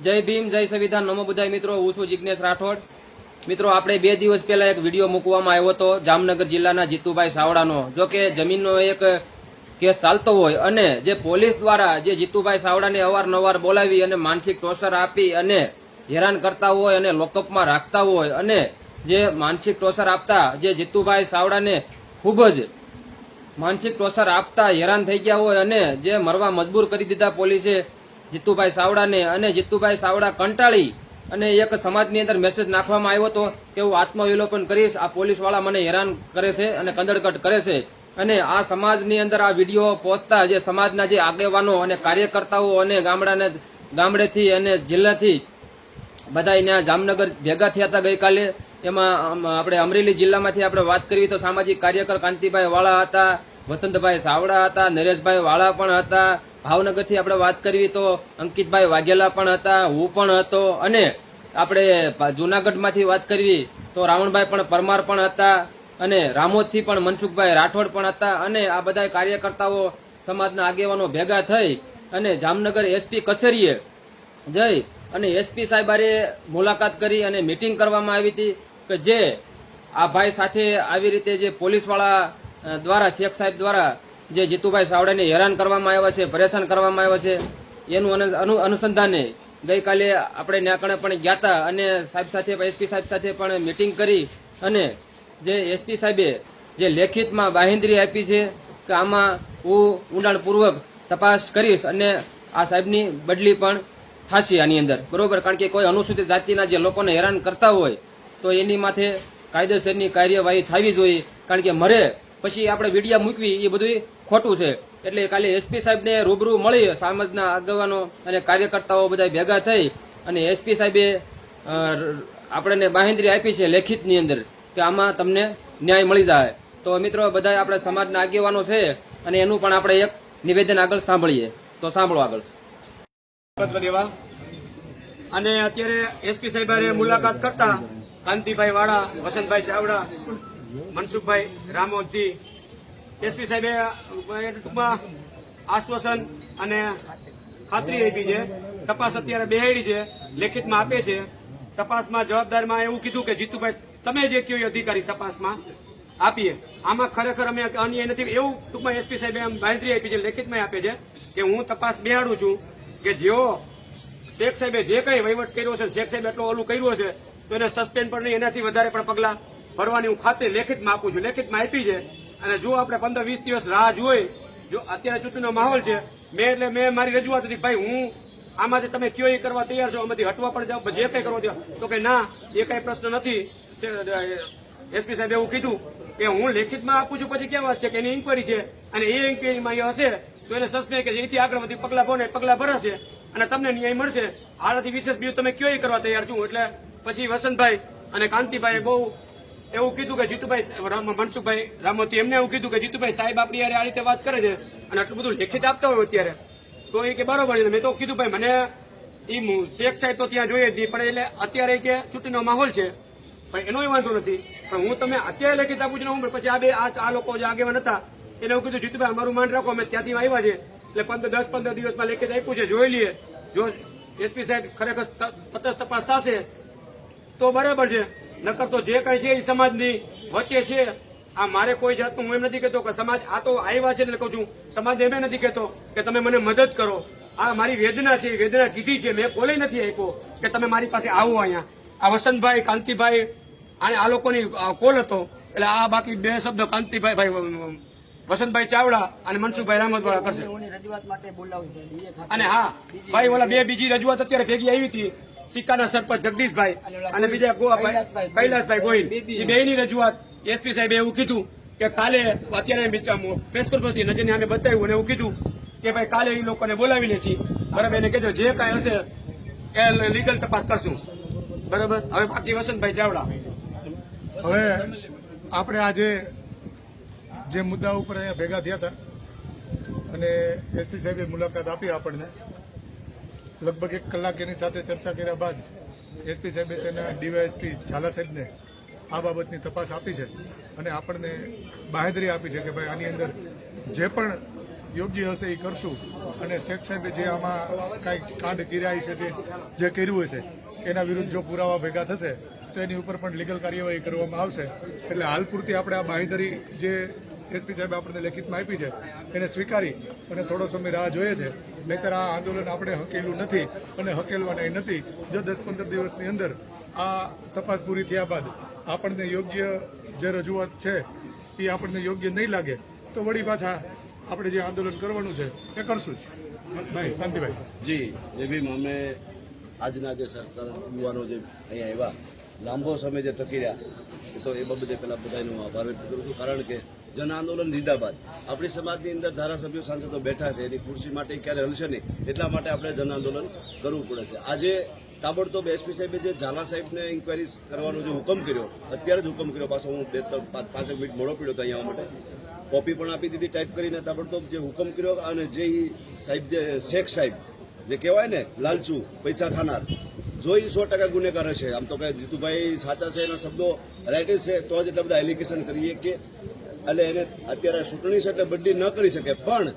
જય ભીમ, જય સંવિધાન. નમો બધા મિત્રો, હું છું જિજ્ઞેશ રાઠોડ. મિત્રો, આપણે બે દિવસ પહેલા એક વીડિયો મૂકવામાં આવ્યો હતો, જામનગર જિલ્લાના જીતુભાઈ સાવડાનો. જો કે જમીનનો એક કેસ ચાલતો હોય અને જે પોલીસ દ્વારા જે જીતુભાઈ સાવડાને અવારનવાર બોલાવી અને માનસિક ટોર્ચર આપી અને હેરાન કરતા હોય અને લોકઅપમાં રાખતા હોય અને જે માનસિક ટોર્ચર આપતા, જે જીતુભાઈ સાવડાને ખૂબ જ માનસિક ટોર્ચર આપતા હેરાન થઈ ગયા હોય અને જે મરવા મજબૂર કરી દીધા પોલીસે જીતુભાઈ સાવડાને અને જીતુભાઈ સાવડા કંટાળી અને એક સમાજની અંદર મેસેજ નાખવામાં આવ્યો હતો કે હું આત્મવિલોપન કરીશ, આ પોલીસવાળા મને હેરાન કરે છે અને કંદડકટ કરે છે. અને આ સમાજની અંદર આ વીડિયો પહોંચતા જે સમાજના જે આગેવાનો અને કાર્યકર્તાઓ અને ગામડાને ગામડેથી અને જિલ્લાથી બધા અહીંયા જામનગર ભેગા થયા હતા ગઈકાલે. એમાં આપણે અમરેલી જિલ્લામાંથી આપણે વાત કરવી તો સામાજિક કાર્યકર કાંતિભાઈ વાળા હતા, વસંતભાઈ સાવડા હતા, નરેશભાઈ વાળા પણ હતા ભાવનગરથી આપણે વાત કરવી તો અંકિતભાઈ વાઘેલા પણ હતા, હું પણ હતો અને આપણે જુનાગઢમાંથી વાત કરવી તો રાવણભાઈ પણ, પરમાર પણ હતા અને રામોદથી પણ મનસુખભાઈ રાઠોડ પણ હતા અને આ બધા કાર્યકર્તાઓ સમાજના આગેવાનો ભેગા થઈ અને જામનગર એસપી કચેરીએ જઈ અને એસપી સાહેબારે મુલાકાત કરી અને મીટિંગ કરવામાં આવી હતી કે જે આ ભાઈ સાથે આવી રીતે જે પોલીસવાળા દ્વારા, શેખ સાહેબ દ્વારા જે જીતુભાઈ સાવડાને હેરાન કરવામાં આવ્યા છે, પરેશાન કરવામાં આવ્યા છે, એનું અનુ- અનુ- અનુસંધાને ગઈકાલે આપણે ન્યાકણે પણ ગયા હતા અને સાહેબ સાથે એસપી સાહેબ સાથે પણ મીટિંગ કરી અને જે એસપી સાહેબે જે લેખિતમાં બાહેંધરી આપી છે કે આમાં હું ઊંડાણપૂર્વક તપાસ કરીશ અને આ સાહેબની બદલી પણ થશે આની અંદર. બરોબર? કારણ કે કોઈ અનુસૂચિત જાતિના જે લોકોને હેરાન કરતા હોય, તો એની માથે કાયદેસરની કાર્યવાહી થવી જોઈએ. કારણ કે મરે પછી આપણે વિડીયા મૂકવી, એ બધું ખોટું છે. એટલે કાલે એસપી સાહેબને રૂબરૂ મળી સમાજના આગેવાનો અને કાર્યકર્તાઓ બધા ભેગા થઈ અને એસપી સાહેબે આપણને બાહેંધરી આપી છે લેખિતની અંદર કે આમાં તમને ન્યાય મળી જાય. તો મિત્રો બધા આપણા સમાજના આગેવાનો છે અને એનું પણ આપણે એક નિવેદન આગળ સાંભળીએ. તો સાંભળો આગળ. અને અત્યારે એસપી સાહેબારે મુલાકાત કરતા કાંતિભાઈ વાળા, વસંતભાઈ ચાવડા, મનસુખભાઈ રામોદજી એસપી સાહેબે ટૂંકમાં આશ્વાસન અને ખાતરી આપી છે. તપાસ અત્યારે બેહાડી છે, લેખિતમાં આપે છે. તપાસમાં જવાબદારમાં એવું કીધું કે, જીતુભાઈ, તમે જે કયો અધિકારી તપાસમાં? આપીએ. આમાં ખરેખર અમે અન્ય નથી. એવું ટૂંકમાં એસપી સાહેબે આમ બાંધરી આપી છે, લેખિતમાં આપે છે કે હું તપાસ બેહાડું છું કે જેઓ શેખ સાહેબે જે કંઈ વહીવટ કર્યો છે, શેખ સાહેબ એટલો ઓલું કર્યું છે તો એને સસ્પેન્ડ પણ નહીં, એનાથી વધારે પણ પગલાં ભરવાની હું ખાતરી લેખિતમાં આપું છું. લેખિતમાં આપી છે અને જો આપણે પંદર વીસ દિવસ રાહ જોઈ, જો અત્યારે ચૂંટણીનો માહોલ છે, મેં એટલે મેં મારી રજૂઆત હતી ભાઈ હું આમાંથી તમે કયો એ કરવા તૈયાર છો, આમાંથી હટવા પણ જાઓ જે કંઈ કરવા દો તો કે ના, એ કઈ પ્રશ્ન નથી. એસપી સાહેબે એવું કીધું કે હું લેખિતમાં આપું છું, પછી ક્યાં વાત છે કે એની ઇન્કવાયરી છે? અને એ ઇન્કવાયરીમાં એ હશે, તો એને સસ્પે કે જેથી આગળ વધી ભરો પગલા ભરાશે અને તમને ન્યાય મળશે. આનાથી વિશેષ બીજું તમે કયો કરવા તૈયાર છું? એટલે પછી વસંતભાઈ અને કાંતિભાઈ બહુ એવું કીધું કે જીતુભાઈ મનસુખભાઈ રામોતી એમને એવું કીધું કે જીતુભાઈ સાહેબ આપણી યારે આ રીતે વાત કરે છે અને આટલું બધું લેખિત આપતા હોય અત્યારે. તો એ કે બરોબર મેં તો કીધું, ભાઈ, મને એ શેખ સાહેબ તો ત્યાં જોઈએ જ નહીં, પણ એટલે અત્યારે કે ચૂંટણીનો માહોલ છે. પણ એનોય વાંધો નથી. પણ હું તમે અત્યારે લેખિત આપું છું હું, પછી આ બે આ લોકો જે આગેવાન હતા, એને એવું કીધું, જીતુભાઈ, અમારું માન રાખો, અમે ત્યાંથી આવ્યા છે. એટલે પંદર દસ પંદર દિવસમાં લેખિત આપ્યું છે, જોઈ લઈએ. જો એસપી સાહેબ ખરેખર તટસ્થ તપાસ થશે, તો બરાબર છે. નકર તો જે કઈ છે એ સમાજની વચ્ચે છે. આ મારે કોઈ જાતનું હું એમ નથી કહેતો કે સમાજ આ તો આવ્યા છે એટલે કહું છું સમાજ એમ નથી કહેતો કે તમે મને મદદ કરો. આ મારી વેદના છે વેદના કીધી છે મેં કોલે નથી આપ્યો કે તમે મારી પાસે આવો અહીંયા. આ વસંતભાઈ કાંતિભાઈ અને આ લોકોની કોલ હતો. એટલે આ બાકી બે શબ્દ કાંતિભાઈ ભાઈ વસંતભાઈ ચાવડા અને મનસુખભાઈ રામતવાળા કરશે. અને હા ભાઈ ઓલા બે બીજી રજૂઆત અત્યારે ભેગી આવી હતી. સિક્કાના સરપંચ જગદીશભાઈ અને બીજા ગોવાભાઈ કૈલાસભાઈ. ગોહિલ. એ બેની રજૂઆત એસપી સાહેબે એવું કીધું કે કાલે અત્યારે પ્રેસ કોન્ફરન્સથી નજરની અમે બતાવ્યું અને એવું કીધું કે ભાઈ કાલે એ લોકોને બોલાવી લે છીએ બરાબર એને કહેજો જે કાંઈ હશે એ લીગલ તપાસ કરશું. બરાબર? હવે બાકી વસંતભાઈ ચાવડા. હવે આપણે આજે જે મુદ્દા ઉપર અહીંયા ભેગા થયા હતા અને એસપી સાહેબે મુલાકાત આપી આપણને લગભગ એક કલાક એની સાથે ચર્ચા કર્યા બાદ એસપી સાહેબે તેના ડીવાયએસપી ઝાલા સાહેબને આ બાબતની તપાસ આપી છે અને આપણને બાહેદરી આપી છે કે ભાઈ આની અંદર જે પણ યોગ્ય હશે એ કરશું. અને શેખ સાહેબે જે આમાં કાંઈ કાંડ કર્યા છે કે જે કર્યું હશે, એના વિરુદ્ધ જો પુરાવા ભેગા થશે, તો એની ઉપર પણ લીગલ કાર્યવાહી કરવામાં આવશે. એટલે હાલ પૂરતી આપણે આ બાહેદરી જે એસપી સાહેબે આપણને લેખિતમાં આપી છે. એને સ્વીકારી અને થોડો સમય રાહ જોઈએ છે. નહીતર આ આંદોલન આપણે હકેલું નથી અને હકેલવાના નથી. જો દસ પંદર દિવસની અંદર આ તપાસ પૂરી થયા બાદ આપણને યોગ્ય જે રજૂઆત છે એ આપણને યોગ્ય નહીં લાગે, તો વળી પાછા આપણે જે આંદોલન કરવાનું છે એ કરશું જ. ભાઈ, કાંતિભાઈ. જી, એ બી અમે આજના જે સરકાર યુવાનો જે અહીંયા આવ્યા, લાંબો સમય જે ટકી રહ્યા તો એ બાબતે પહેલાં બધાનો આભાર વ્યક્ત કરું છું. કારણ કે જન આંદોલન લીધા બાદ. આપણી સમાજની અંદર ધારાસભ્યો સાંસદો બેઠા છે, એની ખુરશી માટે ક્યારે હલશે નહીં? એટલા માટે આપણે જન આંદોલન કરવું પડે છે. આજે તાબડતોબ એસપી સાહેબે જે ઝાલા સાહેબને ઇન્કવાયરી કરવાનો જે હુકમ કર્યો, અત્યારે જ હુકમ કર્યો, પાછો હું બે ત્રણ પાંચ પાંચ મિનિટ મોડો પીડ્યો હતો અહીંયા માટે. કોપી પણ આપી દીધી, ટાઈપ કરીને તાબડતોબ જે હુકમ કર્યો અને જે સાહેબ જે, શેખ સાહેબ, જે કહેવાય ને, લાલચુ, પૈસા ખાનાર, જો એ સો ટકા ગુનેગાર હશે. આમ તો કઈ જીતુભાઈ સાચા છે એના શબ્દો રાઇટ છે. તો જ એટલા બધા એલિગેશન કરીએ કે એટલે એને અત્યારે ચૂંટણી છે એટલે બદલી ન કરી શકે. પણ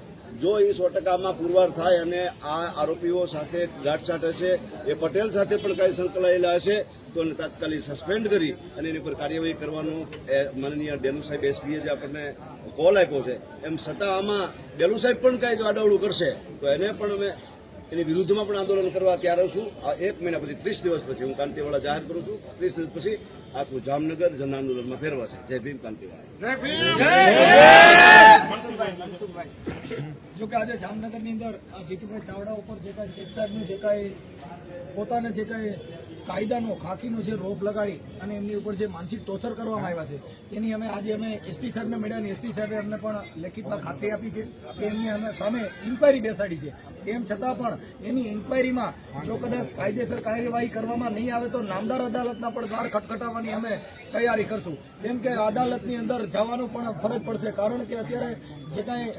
જો એ સો ટકામાં પુરવાર થાય અને આ આરોપીઓ સાથે ગાંઠસાટ હશે એ પટેલ સાથે પણ કાંઈ સંકળાયેલા હશે, તો એને તાત્કાલિક સસ્પેન્ડ કરી અને એની પર કાર્યવાહી કરવાનું માનનીય ડેલુ સાહેબ એસપીએ જે આપણને કોલ આપ્યો છે, એમ છતાં આમાં ડેલુ સાહેબ પણ કાંઈ જો આડાવડું કરશે. તો એને પણ અમે એની વિરુદ્ધમાં પણ આંદોલન કરવા તૈયાર છું. એક મહિના પછી, ત્રીસ દિવસ પછી હું કાંતિવાળા જાહેર કરું છું. ત્રીસ દિવસ પછી આખું જામનગર જન આંદોલનમાં ફેરવાશે. જય ભીમ કાંતિવાળા જો કે આજે જામનગરની અંદર આ જીતુભાઈ ચાવડા ઉપર જે કાંઈ શેખ જે કાંઈ પોતાને જે કાંઈ કાયદાનો ખાકીનો જે રોપ લગાડી અને એમની ઉપર જે માનસિક ટોર્ચર કરવામાં આવ્યા છે એની અમે આજે અમે એસપી સાહેબને મળ્યા અને એસપી સાહેબે અમને પણ લેખિતમાં ખાતરી આપી છે કે એમની અમે સામે ઇન્કવાયરી બેસાડી છે. તેમ છતાં પણ એની ઇન્કવાયરીમાં જો કદાચ કાયદેસર કાર્યવાહી કરવામાં નહીં આવે તો નામદાર અદાલતના પણ દ્વાર ખટખટાવવાની અમે તૈયારી કરશું. કેમ કે અદાલતની અંદર જવાનું પણ ફરજ પડશે, કારણ કે અત્યારે જે કાંઈ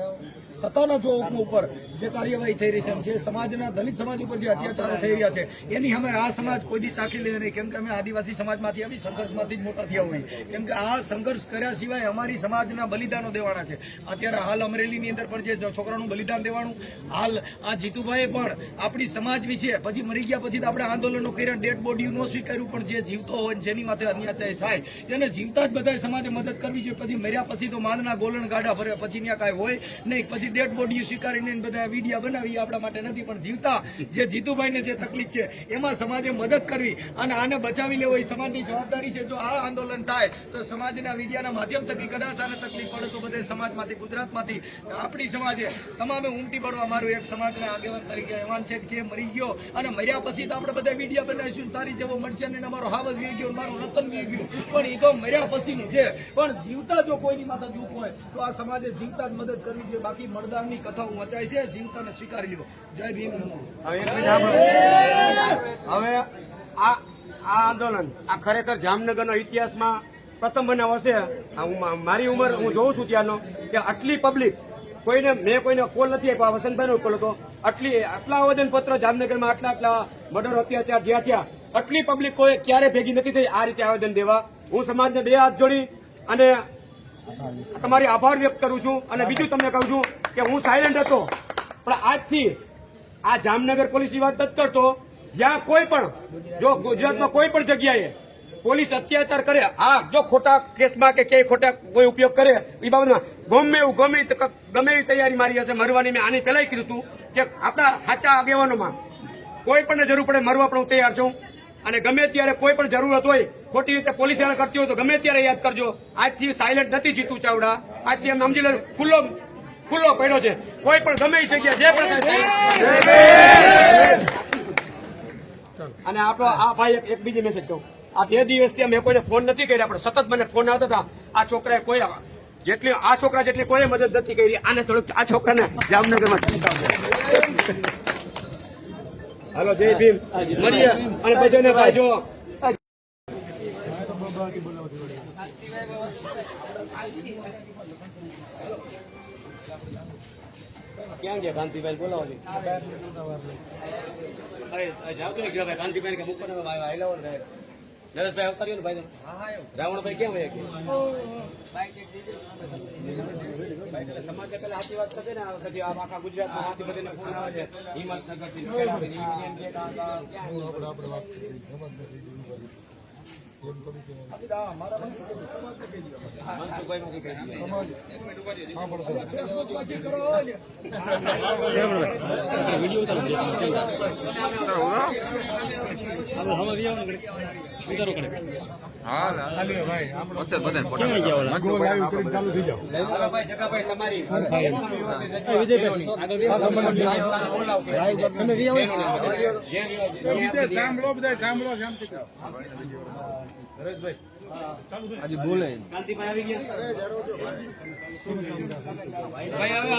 સત્તાના જો ઉપર જે કાર્યવાહી થઈ રહી છે જે સમાજના દલિત સમાજ ઉપર જે અત્યાચારો થઈ રહ્યા છે, એની અમે આ સમાજ કોઈ દી ચાખી લે નહીં. કેમ કે અમે આદિવાસી સમાજમાંથી આવી સંઘર્ષમાંથી જ મોટા થયા હોઈએ કેમ કે આ સંઘર્ષ કર્યા સિવાય અમારી સમાજના બલિદાનો દેવાના છે. અત્યારે હાલ અમરેલીની અંદર પણ જે છોકરાનું બલિદાન દેવાનું, હાલ આ જીતુભાઈએ પણ આપણી સમાજ વિશે પછી મરી ગયા પછી આપણે આંદોલનો કર્યા, ડેડ બોડી ન સ્વીકાર્યું, પણ જે જીવતો હોય જેની માથે અન્યાય થાય, એને જીવતા જ બધા સમાજે મદદ કરવી જોઈએ. પછી મર્યા પછી તો માંદના ગોલણ ગાડા ફરે પછી ત્યાં કાંઈ હોય નહીં. પછી ડેડ બોડી સ્વીકારીને બધા વિડીયા બનાવી આપણા માટે નથી, પણ જીવતા જે જીતુભાઈને જે તકલીફ છે, એમાં સમાજે મદદ કરવી અને આને બચાવી લેવો, એ સમાજની જવાબદારી છે. જો આ આંદોલન થાય, તો સમાજના વિડીયાના માધ્યમ થકી કદાચ આને તકલીફ પડે તો બધે સમાજમાંથી, ગુજરાતમાંથી, આપણી સમાજે તમામે ઉમટી પડવા મારું એક સમાજના આગેવાન તરીકે એવાન છે જે મરી ગયો અને મર્યા પછી તો આપણે બધા વિડીયા બનાવીશું, તારી જેવો મળશે અને અમારો હાવજ વી ગયો મારું રતન વી ગયું. પણ એ તો મર્યા પછીનું છે. પણ જીવતા જો કોઈની માથે દુઃખ હોય, તો આ સમાજે જીવતા જ મદદ કરવી જોઈએ. બાકી મળદારની કથાઓ વંચાય છે જીવતાને સ્વીકારી લ્યો. જય ભીમ. હવે. હવે આ આ આંદોલન, આ ખરેખર જામનગરનો ઇતિહાસમાં પ્રથમ બનાવ હશે? મારી ઉંમર હું જોઉં છું ત્યાંનો, કે આટલી પબ્લિક કોઈને મેં કોઈને કોલ નથી આપ્યો વસંતભાઈનો કોલ હતો. આટલી આટલા આવેદન પત્ર જામનગરમાં આટલા આટલા મર્ડર, અત્યાચાર જ્યાં ત્યાં આટલી પબ્લિક કોઈ ક્યારે ભેગી નથી થઈ આ રીતે આવેદન દેવા. હું સમાજને બે હાથ જોડી અને તમારી આભાર વ્યક્ત કરું છું અને બીજું તમને કહું છું કે હું સાયલેન્ટ હતો. પણ આજથી આ જામનગર પોલીસની વાત નથી કરતો. જ્યાં કોઈ પણ, જો ગુજરાતમાં કોઈ પણ જગ્યાએ પોલીસ અત્યાચાર કરે, આ જો ખોટા કેસમાં કે ક્યાંય ખોટા કોઈ ઉપયોગ કરે એ બાબતમાં ગમે એવું, ગમે તે- ગમે એવી તૈયારી મારી હશે, મરવાની મેં આની પહેલા કીધું હતું કે આપણા સાચા આગેવાનોમાં કોઈ પણ જરૂર પડે મરવા પણ હું તૈયાર છું. અને ગમે ત્યારે કોઈ પણ જરૂરત હોય, ખોટી રીતે પોલીસ હેરાન કરતી હોય તો ગમે ત્યારે યાદ કરજો. આજથી સાયલેન્ટ નથી જીતું ચાવડા. આજથી એમ સમજી લો, ખુલ્લો ખુલ્લો પડ્યો છે. કોઈ પણ ગમે જગ્યા જે પણ અને આપણો આ ભાઈ એક- બીજી મેસેજ કહું. આ બે દિવસથી અમે કોઈને ફોન નથી કર્યા, પણ સતત મને ફોન આવતા હતા. આ છોકરાએ કોઈ જેટલી આ છોકરા જેટલી કોઈ મદદ નથી કરી, આને થોડુંક આ છોકરાને જામનગરમાં હાલો, જય ભીમ. મળીએ. અને બધાને ભાઈ જો ક્યાં ગયા કાંતિભાઈ? બોલાવો છે અરે જાવ તો ભાઈ? કાંતિભાઈ કે મૂકો ને ભાઈ હોય ને નરેશભાઈ અવતાર્યો ને ભાઈ રાવણભાઈ કેમ કે સમાજે પેલા સાચી વાત કરે ને વખતે આ આખા ગુજરાતમાં હિંમતનગરથી ખેડાથી, યુનિયન બધા સાંભળો સાંભળો બધા બોલે. કાંતિભાઈ આવી ગયા. ભાઈ હવે